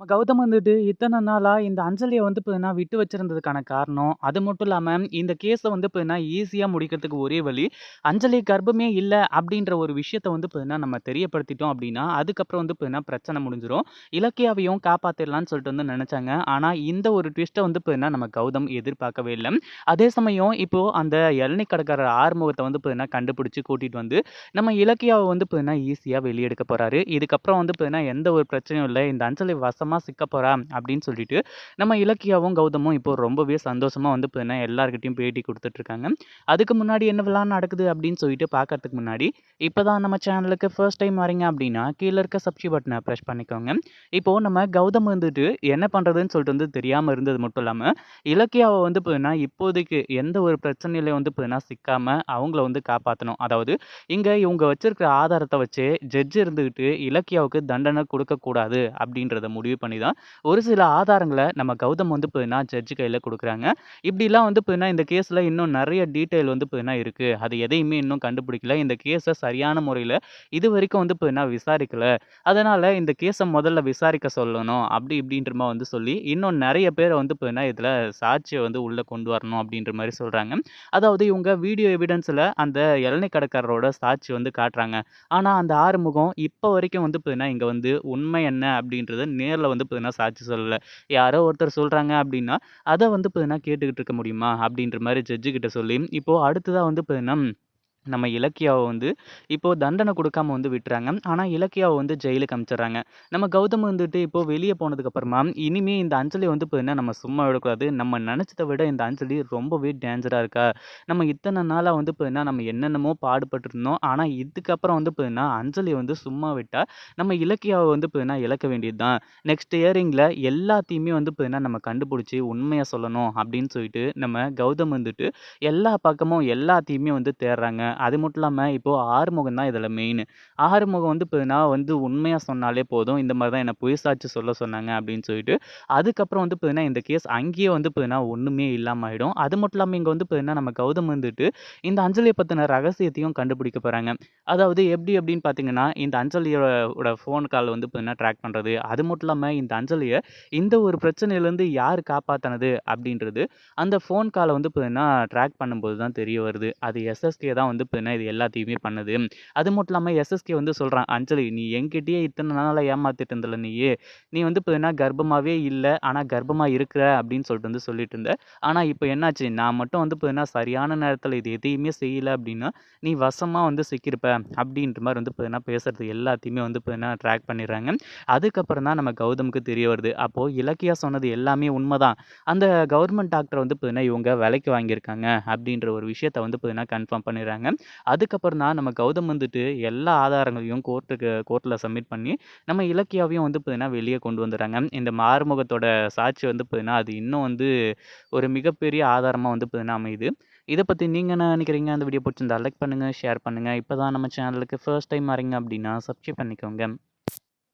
கௌதம் வந்துட்டு இத்தனை நாளா இந்த அஞ்சலியை வந்து இப்போ விட்டு வச்சிருந்ததுக்கான காரணம், அது மட்டும் இல்லாமல் இந்த கேஸை வந்து இப்போ ஈஸியாக முடிக்கிறதுக்கு ஒரே வழி, அஞ்சலி கர்ப்பமே இல்லை அப்படின்ற ஒரு விஷயத்த வந்து இப்போ நம்ம தெரியப்படுத்திட்டோம் அப்படின்னா, அதுக்கப்புறம் வந்து இப்போ பிரச்சனை முடிஞ்சிடும் இலக்கியாவையும் காப்பாற்றிடலான்னு சொல்லிட்டு வந்து நினச்சாங்க. ஆனால் இந்த ஒரு ட்விஸ்ட்டை வந்து இப்போ நம்ம கௌதம் எதிர்பார்க்கவே இல்லை. அதே சமயம் இப்போது அந்த இளநீ கடைக்காரர் ஆறுமுகத்தை வந்து இப்போ கண்டுபிடிச்சி கூட்டிகிட்டு வந்து, நம்ம இலக்கியாவை வந்து இப்போ ஈஸியாக வெளியெடுக்க போகிறாரு போறாரு. இதுக்கப்புறம் வந்து பார்த்தீங்கன்னா, எந்த ஒரு பிரச்சனையும் இல்லை. இந்த அஞ்சலி வசம் சிக்க போகிறேன் அப்படின்னு சொல்லிட்டு, நம்ம இலக்கியாவும், கௌதமும் இப்போ ரொம்பவே சந்தோஷமாக வந்து பார்த்தீங்கன்னா, எல்லாருக்கிட்டையும் பேட்டி கொடுத்துட்ருக்காங்க அதுக்கு முன்னாடி என்னவெல்லாம் நடக்குது அப்படின்னு சொல்லிட்டு பார்க்கறதுக்கு முன்னாடி, இப்போ தான் நம்ம சேனலுக்கு ஃபர்ஸ்ட் டைம் வரீங்க அப்படின்னா, கீழே இருக்க சப்ஸ்கிரைப் பட்டனை பிரஸ் பண்ணிக்கோங்க. இப்போது நம்ம கௌதம் வந்துட்டு என்ன பண்ணுறதுன்னு சொல்லிட்டு வந்து தெரியாமல் இருந்தது மட்டும் இல்லாமல் இலக்கியாவை வந்து பார்த்தீங்கன்னா, இப்போதைக்கு எந்த ஒரு பிரச்சனையிலையும் வந்து பார்த்தீங்கன்னா, சிக்காமல் அவங்கள வந்து காப்பாற்றணும் அதாவது இங்கே இவங்க வச்சிருக்கிற ஆதாரத்தை வச்சு ஜட்ஜ் இருந்துக்கிட்டு இலக்கியாவுக்கு தண்டனை கொடுக்கக்கூடாது அப்படின்றத முடிவு பண்ணி தான், ஒரு சில ஆதாரங்களை நம்ம கௌதம் வந்து பார்த்தீங்கன்னா, ஜட்ஜு கையில் கொடுக்குறாங்க இப்படிலாம் வந்து பார்த்தீங்கன்னா, இந்த கேஸில் இன்னும் நிறைய டீட்டெயில் வந்து பார்த்தீங்கன்னா இருக்குது அது எதையுமே இன்னும் கண்டுபிடிக்கல. இந்த கேஸை சரியான முறையில் இது வரைக்கும் வந்து பார்த்தீங்கன்னா, விசாரிக்கல. அதனால் இந்த கேஸை முதல்ல விசாரிக்க சொல்லணும். அப்படி இப்படின்ற மாதிரி வந்து சொல்லி, இன்னும் நிறைய பேரை வந்து பார்த்தீங்கன்னா, இதில் சாட்சியை வந்து உள்ளே கொண்டு வரணும் அப்படின்ற மாதிரி சொல்கிறாங்க அதாவது இவங்க வீடியோ எவிடன்ஸில் அந்த இளநீ கடைக்காரரோட சாட்சி வந்து காட்டுறாங்க. ஆனால் அந்த ஆறுமுகம் இப்போ வரைக்கும் வந்து பார்த்தீங்கன்னா, இங்கே வந்து உண்மை என்ன அப்படின்றத நேரில் வந்து பார்த்தீங்கன்னா, சாட்சி சொல்லல. யாரோ ஒருத்தர் சொல்றாங்க அப்படின்னா, அதை வந்து பார்த்தீங்கன்னா, கேட்டுக்கிட்டு இருக்க முடியுமா? அப்படின்ற மாதிரி ஜட்ஜ் கிட்ட சொல்லி, இப்போ அடுத்ததா வந்து பார்த்தீங்கன்னா, நம்ம இலக்கியாவை வந்து இப்போது தண்டனை கொடுக்காம வந்து விட்டுறாங்க. ஆனால் இலக்கியாவை வந்து ஜெயிலுக்கு அனுப்பிச்சிடுறாங்க. நம்ம கௌதம் வந்துட்டு இப்போது வெளியே போனதுக்கப்புறமா இனிமே இந்த அஞ்சலிய வந்து பார்த்தீங்கன்னா, நம்ம சும்மா விடக்கூடாது. நம்ம நினச்சதை விட இந்த அஞ்சலி ரொம்பவே டேஞ்சராக இருக்கா. நம்ம இத்தனை நாளாக வந்து பார்த்தீங்கன்னா, நம்ம என்னென்னமோ பாடுபட்டுருந்தோம் ஆனால் இதுக்கப்புறம் வந்து பார்த்தீங்கன்னா, அஞ்சலி வந்து சும்மா விட்டால் நம்ம இலக்கியாவை வந்து பார்த்தீங்கன்னா, இழக்க வேண்டியது தான். நெக்ஸ்ட் இயரிங்கில் எல்லாத்தையுமே வந்து பார்த்தீங்கன்னா, நம்ம கண்டுபிடிச்சி உண்மையாக சொல்லணும் அப்படின்னு சொல்லிட்டு, நம்ம கௌதம் வந்துட்டு எல்லா பக்கமும் எல்லாத்தையுமே வந்து தேடுறாங்க. அது மட்டும் இல்லாமல் இப்போது ஆறுமுகம் தான் இதில் மெயின் ஆறுமுகம் வந்து பார்த்தீங்கன்னா, வந்து உண்மையாக சொன்னாலே போதும். இந்த மாதிரி தான் என்ன பொய் சாட்சி சொல்ல சொன்னாங்க அப்படின்னு சொல்லிட்டு, அதுக்கப்புறம் வந்து பார்த்தீங்கன்னா, இந்த கேஸ் அங்கேயே வந்து பார்த்தீங்கன்னா, ஒன்றுமே இல்லாமல் ஆகிடும் அது மட்டும் இல்லாமல் இங்கே வந்து பார்த்தீங்கன்னா, நம்ம கௌதம் வந்துட்டு இந்த அஞ்சலியை பற்றின ரகசியத்தையும் கண்டுபிடிக்க போகிறாங்க அதாவது எப்படி அப்படின்னு பார்த்தீங்கன்னா, இந்த அஞ்சலியோட ஃபோன் கால் வந்து பார்த்தீங்கன்னா, ட்ராக் பண்ணுறது அது மட்டும் இல்லாமல் இந்த அஞ்சலியை இந்த ஒரு பிரச்சனையிலேருந்து யார் காப்பாற்றினது அப்படின்றது, அந்த ஃபோன் காலை வந்து பார்த்தீங்கன்னா, ட்ராக் பண்ணும்போது தான் தெரிய வருது. அது எஸ்எஸ்கே தான் வந்து பார்த்தீங்கன்னா, இது எல்லாத்தையுமே பண்ணுது. அது மட்டும் இல்லாமல் எஸ்எஸ்கே வந்து சொல்கிறான் "அஞ்சலி நீ என்கிட்டயே இத்தனை நாளாக ஏமாத்திட்டு இருந்தல நீ நீ வந்து பார்த்தீங்கன்னா, கர்ப்பமாகவே இல்லை ஆனால் கர்ப்பமாக இருக்கிற" அப்படின்னு சொல்லிட்டு வந்து சொல்லிட்டு இருந்த. ஆனால் இப்போ என்னாச்சு? நான் மட்டும் வந்து பார்த்தீங்கன்னா, சரியான நேரத்தில் இது எதையுமே செய்யல அப்படின்னா, நீ வசமாக வந்து சிக்கியிருப்ப. அப்படின்ற மாதிரி வந்து பார்த்தீங்கன்னா, பேசுறது எல்லாத்தையுமே வந்து பார்த்தீங்கன்னா, ட்ராக் பண்ணிடுறாங்க. அதுக்கப்புறம் தான் நம்ம கௌதமுக்கு தெரிய வருது. அப்போது இலக்கியா சொன்னது எல்லாமே உண்மைதான் அந்த கவர்மெண்ட் டாக்டர் வந்து பார்த்தீங்கன்னா, இவங்க விலைக்கு வாங்கியிருக்காங்க அப்படின்ற ஒரு விஷயத்த வந்து பார்த்தீங்கன்னா, கன்ஃபார்ம் பண்ணிடுறாங்க. அதுக்கப்புறம் தான் நம்ம கௌதம் வந்துட்டு எல்லா ஆதாரங்களையும் கோர்ட்டுக்கு கோர்ட்டில் சப்மிட் பண்ணி, நம்ம இலக்கியாவையும் வந்து பார்த்தீங்கன்னா, வெளியே கொண்டு வந்துடுறாங்க. இந்த மாறுமுகத்தோட சாட்சி வந்து பார்த்தீங்கன்னா, அது இன்னும் வந்து ஒரு மிகப்பெரிய ஆதாரமாக வந்து பார்த்தீங்கன்னா, அமையுது. இதை பற்றி நீங்கள் என்ன நினைக்கிறீங்க அந்த வீடியோ பிடிச்சிருந்தா லைக் பண்ணுங்கள் ஷேர் பண்ணுங்கள் இப்போ தான் நம்ம சேனலுக்கு ஃபர்ஸ்ட் டைம் வரீங்க அப்படின்னா, சப்ஸ்கிரைப் பண்ணிக்கோங்க.